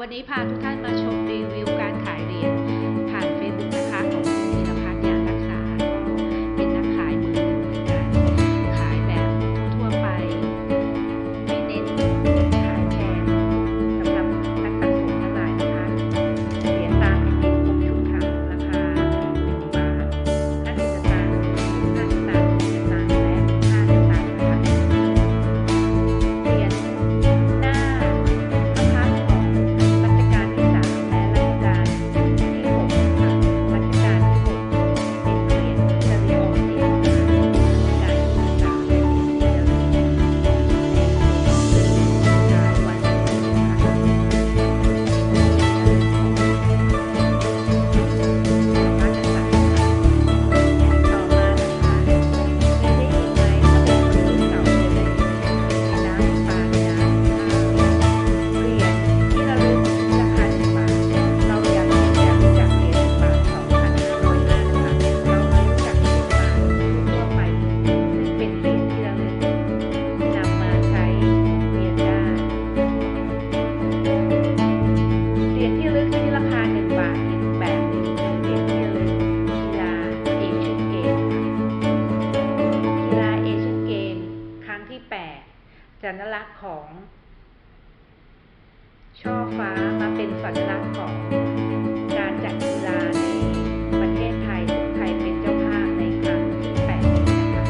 วันนี้พาทุกท่านมาชมรีวิวการขายเหรียญ สัญลักษณ์ของ ช่อฟ้ามาเป็นสัญลักษณ์ของการจัดกีฬาในประเทศไทยซึ่ไทยเป็นเจ้าภาพในครั้งที่นะคะ